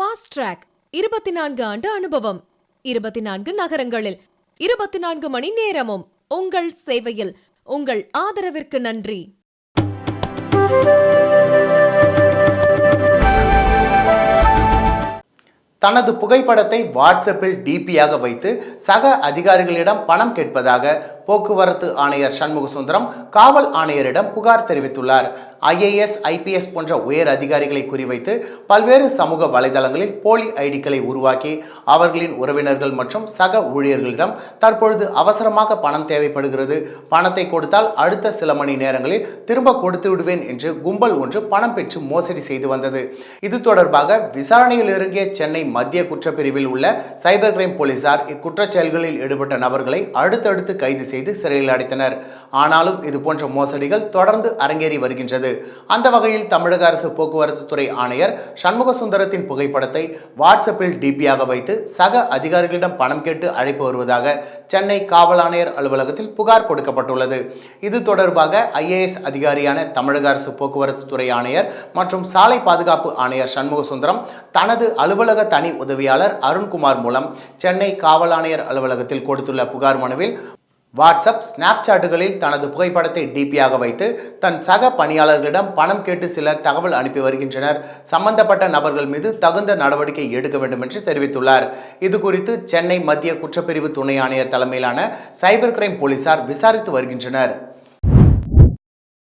Fast track இருபத்தி நான்கு ஆண்டு அனுபவம். இருபத்தி நான்கு நகரங்களில் இருபத்தி நான்கு மணி நேரமும் உங்கள் சேவையில் உங்கள் ஆதரவிற்கு நன்றி. தனது புகைப்படத்தை வாட்ஸ்அப்பில் டிபியாக வைத்து சக அதிகாரிகளிடம் பணம் கேட்பதாக போக்குவரத்து ஆணையர் சண்முக சுந்தரம் காவல் ஆணையரிடம் புகார் தெரிவித்துள்ளார். ஐஏஎஸ் ஐபிஎஸ் போன்ற உயர் அதிகாரிகளை குறிவைத்து பல்வேறு சமூக வலைதளங்களில் போலி ஐடிக்களை உருவாக்கி அவர்களின் உறவினர்கள் மற்றும் சக ஊழியர்களிடம் தற்பொழுது அவசரமாக பணம் தேவைப்படுகிறது. பணத்தை கொடுத்தால் அடுத்த சில மணி நேரங்களில் திரும்ப கொடுத்து விடுவேன் என்று கும்பல் ஒன்று பணம் பெற்று மோசடி செய்து வந்தது. இது தொடர்பாக விசாரணையில் இறங்கிய சென்னை மத்திய குற்றப்பிரிவில் உள்ள சைபர் கிரைம் போலீசார் இக்குற்ற செயல்களில் ஈடுபட்ட நபர்களை அடுத்தடுத்து கைது செய்து சிறையில் அடைத்தனர். ஆனாலும் இதுபோன்ற மோசடிகள் தொடர்ந்து அரங்கேறி வருகின்றது. அந்த வகையில் தமிழக அரசு போக்குவரத்து துறை ஆணையர் சண்முக சுந்தரத்தின் புகைப்படத்தை வாட்ஸ்அப்பில் டிபியாக வைத்து சக அதிகாரிகளிடம் பணம் கேட்டு அழைப்பு வருவதாக சென்னை காவல் ஆணையர் அலுவலகத்தில் புகார் கொடுக்கப்பட்டுள்ளது. இது தொடர்பாக ஐஏஎஸ் அதிகாரியான தமிழக அரசு போக்குவரத்து துறை ஆணையர் மற்றும் சாலை பாதுகாப்பு ஆணையர் சண்முக சுந்தரம் தனது அலுவலக தனி உதவியாளர் அருண்குமார் மூலம் சென்னை காவல் ஆணையர் அலுவலகத்தில் கொடுத்துள்ள புகார் மனுவில் வாட்ஸ்அப் ஸ்னாப்சாட்டுகளில் தனது புகைப்படத்தை டிபியாக வைத்து தன் சக பணியாளர்களிடம் பணம் கேட்டு சிலர் தகவல் அனுப்பி வருகின்றனர். சம்பந்தப்பட்ட நபர்கள் மீது தகுந்த நடவடிக்கை எடுக்க வேண்டும் என்று தெரிவித்துள்ளார். இது குறித்து சென்னை மத்திய குற்றப்பிரிவு துணை ஆணையர் தலைமையிலான சைபர் கிரைம் போலீசார் விசாரித்து வருகின்றனர்.